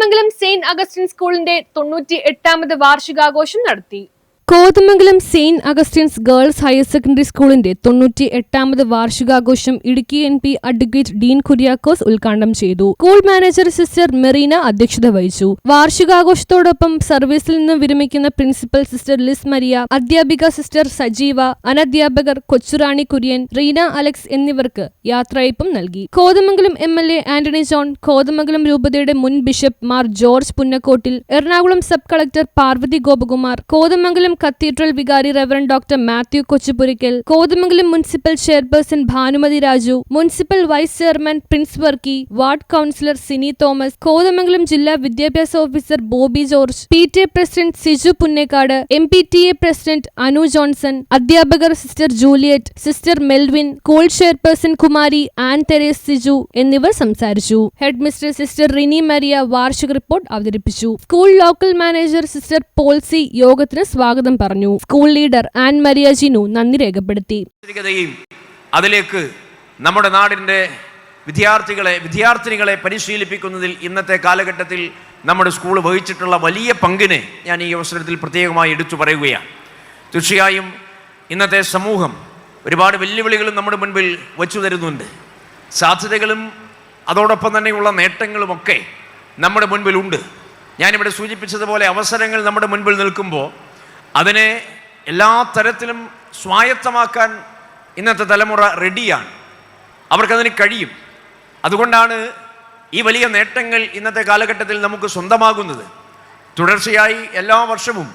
Kothamangalam Saint Augustine സ്കൂളിന്റെ തൊണ്ണൂറ്റി എട്ടാമത് വാർഷികാഘോഷം നടത്തി. Kothamangalam saint Augustine's girls higher secondary സ്കൂളിന്റെ തൊണ്ണൂറ്റി എട്ടാമത് വാർഷികാഘോഷം Idukki M P advocate Dean Kuriakose ഉദ്ഘാടനം ചെയ്തു. സ്കൂൾ മാനേജർ സിസ്റ്റർ മെറീന അധ്യക്ഷത വഹിച്ചു. വാർഷികാഘോഷത്തോടൊപ്പം സർവീസിൽ നിന്ന് വിരമിക്കുന്ന പ്രിൻസിപ്പൽ സിസ്റ്റർ ലിസ് മരിയ അധ്യാപിക സിസ്റ്റർ സജീവ അനധ്യാപകർ കൊച്ചുറാണി കുര്യൻ റീന അലക്സ് എന്നിവർക്ക് യാത്രയപ്പും നൽകി. Kothamangalam M L A Antony John Kothamangalam രൂപതയുടെ മുൻ bishop Mar George Punnakottil Ernakulam sub collector Parvathy Gopakumar Kothamangalam cathedral വികാരി reverend doctor Mathew Kochupurickal Kothamangalam municipal chairperson Bhanumathi Raju. Municipal vice chairman Prince Varkey. Ward councillor Sini Thomas. Kothamangalam ജില്ലാ വിദ്യാഭ്യാസ officer Bobby George. P T A president Siju Punnekad. M P T A president Anu Johnson. അധ്യാപകർ sister Juliet sister Melvin school chairperson Kumari Ann Therese Siju എന്നിവർ സംസാരിച്ചു. Head mistress sister Rini Maria വാർഷിക report അവതരിപ്പിച്ചു. School local manager sister Polsy യോഗത്തിന് സ്വാഗതം പറഞ്ഞു. School leader Ann Maria Jinu നന്ദി രേഖപ്പെടുത്തി. അതിലേക്ക് നമ്മുടെ നാടിന്റെ വിദ്യാർത്ഥികളെ വിദ്യാർത്ഥിനികളെ പരിശീലിപ്പിക്കുന്നതിൽ ഇന്നത്തെ കാലഘട്ടത്തിൽ നമ്മുടെ സ്കൂൾ വഹിച്ചിട്ടുള്ള വലിയ പങ്കിനെ ഞാൻ ഈ അവസരത്തിൽ പ്രത്യേകമായി എടുത്തു പറയുകയാണ്. തീർച്ചയായും ഇന്നത്തെ സമൂഹം ഒരുപാട് വെല്ലുവിളികളും നമ്മുടെ മുൻപിൽ വച്ചു തരുന്നുണ്ട്. സാധ്യതകളും അതോടൊപ്പം തന്നെയുള്ള നേട്ടങ്ങളുമൊക്കെ നമ്മുടെ മുൻപിലുണ്ട്. ഞാനിവിടെ സൂചിപ്പിച്ചതുപോലെ അവസരങ്ങൾ നമ്മുടെ മുൻപിൽ നിൽക്കുമ്പോൾ അതിനെ എല്ലാ തരത്തിലും സ്വായത്തമാക്കാൻ ഇന്നത്തെ തലമുറ റെഡിയാണ് അവർക്കതിന് കഴിയും. അതുകൊണ്ടാണ് ഈ വലിയ നേട്ടങ്ങൾ ഇന്നത്തെ കാലഘട്ടത്തിൽ നമുക്ക് സ്വന്തമാകുന്നത്. തുടർച്ചയായി എല്ലാ വർഷവും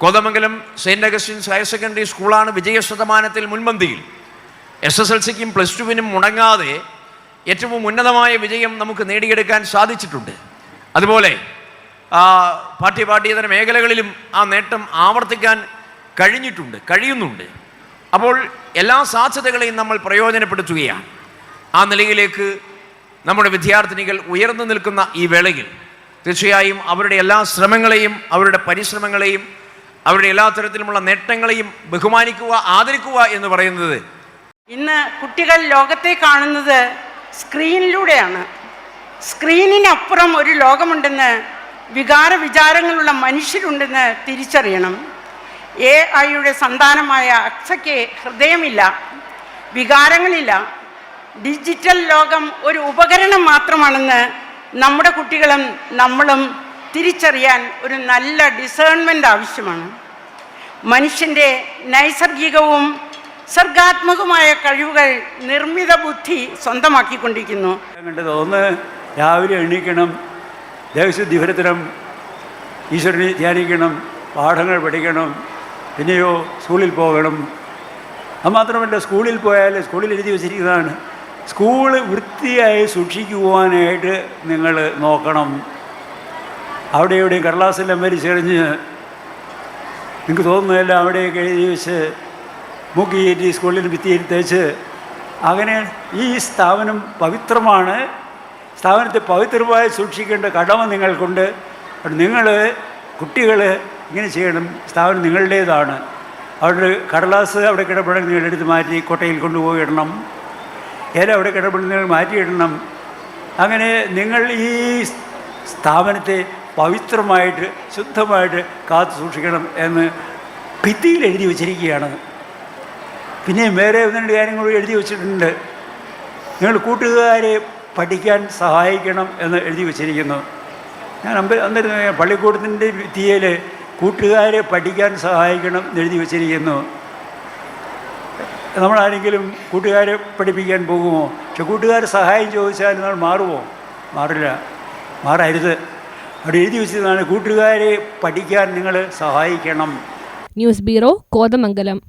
Kothamangalam saint Augustine's higher secondary സ്കൂളാണ് വിജയ ശതമാനത്തിൽ മുൻപന്തിയിൽ. എസ് എസ് എൽ സിക്കും പ്ലസ് ടുവിനും മുടങ്ങാതെ ഏറ്റവും ഉന്നതമായ വിജയം നമുക്ക് നേടിയെടുക്കാൻ സാധിച്ചിട്ടുണ്ട്. അതുപോലെ ആ, പാഠ്യ പാഠ്യേതര മേഖലകളിലും ആ നേട്ടം ആവർത്തിക്കാൻ കഴിഞ്ഞിട്ടുണ്ട് കഴിയുന്നുണ്ട്. അപ്പോൾ എല്ലാ സാധ്യതകളെയും നമ്മൾ പ്രയോജനപ്പെടുത്തുകയാണ്. ആ നിലയിലേക്ക് നമ്മുടെ വിദ്യാർത്ഥിനികൾ ഉയർന്നു നിൽക്കുന്ന ഈ വേളയിൽ തീർച്ചയായും അവരുടെ എല്ലാ ശ്രമങ്ങളെയും അവരുടെ പരിശ്രമങ്ങളെയും അവരുടെ എല്ലാ തരത്തിലുമുള്ള നേട്ടങ്ങളെയും ബഹുമാനിക്കുക ആദരിക്കുക എന്ന് പറയുന്നത് ഇന്ന് കുട്ടികൾ ലോകത്തെ കാണുന്നത് സ്ക്രീനിലൂടെയാണ്. സ്ക്രീനിനപ്പുറം ഒരു ലോകമുണ്ടെന്ന് വികാര വിചാരങ്ങളുള്ള മനുഷ്യരുണ്ടെന്ന് തിരിച്ചറിയണം. എ ഐയുടെ സന്താനമായ അക്സയ്ക്ക് ഹൃദയമില്ല വികാരങ്ങളില്ല. ഡിജിറ്റൽ ലോകം ഒരു ഉപകരണം മാത്രമാണെന്ന് നമ്മുടെ കുട്ടികളും നമ്മളും തിരിച്ചറിയാൻ ഒരു നല്ല ഡിസേൺമെന്റ് ആവശ്യമാണ്. മനുഷ്യന്റെ നൈസർഗികവും സർഗാത്മകവുമായ കഴിവുകൾ നിർമ്മിത ബുദ്ധി സ്വന്തമാക്കിക്കൊണ്ടിരിക്കുന്നു. ഒന്ന് രാവിലെ എണീക്കണം ദേവശുദ്ധി ഭരത്തണം ഈശ്വരനെ ധ്യാനിക്കണം പാഠങ്ങൾ പഠിക്കണം പിന്നെയോ സ്കൂളിൽ പോകണം. അത് മാത്രമല്ല സ്കൂളിൽ പോയാൽ സ്കൂളിൽ എഴുതി വച്ചിരിക്കുന്നതാണ്. സ്കൂൾ വൃത്തിയായി സൂക്ഷിക്കുവാനായിട്ട് നിങ്ങൾ നോക്കണം. അവിടെ എവിടെയും കടലാസെല്ലാം വലിച്ചെറിഞ്ഞ് നിങ്ങൾക്ക് തോന്നുന്നതല്ല അവിടെയൊക്കെ എഴുതി വെച്ച് മൂക്കി സ്കൂളിൽ ഭിത്തിയിൽ തേച്ച്. അങ്ങനെ ഈ സ്ഥാപനം പവിത്രമാണ്. സ്ഥാപനത്തെ പവിത്രമായി സൂക്ഷിക്കേണ്ട കടമ നിങ്ങൾക്കുണ്ട്. നിങ്ങൾ കുട്ടികൾ ഇങ്ങനെ ചെയ്യണം. സ്ഥാപനം നിങ്ങളുടേതാണ്. അവിടെ കടലാസ് അവിടെ കിടപ്പുണ്ടെങ്കിൽ നിങ്ങൾ മാറ്റി കൊട്ടയിൽ കൊണ്ടുപോയി ഇടണം ഏല അവിടെ കിടപ്പുണ്ടെങ്കിൽ നിങ്ങൾ മാറ്റിയിടണം. അങ്ങനെ നിങ്ങൾ ഈ സ്ഥാപനത്തെ പവിത്രമായിട്ട് ശുദ്ധമായിട്ട് കാത്തു സൂക്ഷിക്കണം എന്ന് ഭിത്തിയിൽ എഴുതി വച്ചിരിക്കുകയാണ്. പിന്നെയും വേറെ ഒന്ന് രണ്ട് എഴുതി വച്ചിട്ടുണ്ട്. നിങ്ങൾ കൂട്ടുകാരെ പഠിക്കാൻ സഹായിക്കണം എന്ന് എഴുതി വച്ചിരിക്കുന്നു. ഞാൻ അമ്പ അന്നേരം പള്ളിക്കൂടത്തിന്റെ ഭിത്തിയിൽ കൂട്ടുകാരെ പഠിക്കാൻ സഹായിക്കണം എന്ന് എഴുതി വച്ചിരിക്കുന്നു. നമ്മളാരെങ്കിലും കൂട്ടുകാരെ പഠിപ്പിക്കാൻ പോകുമോ? പക്ഷെ കൂട്ടുകാർ സഹായം ചോദിച്ചാൽ നമ്മൾ മാറുമോ? മാറില്ല. മാറരുത്. അവിടെ എഴുതി വെച്ചതാണ് കൂട്ടുകാരെ പഠിക്കാൻ നിങ്ങൾ സഹായിക്കണം. News bureau Kothamangalam.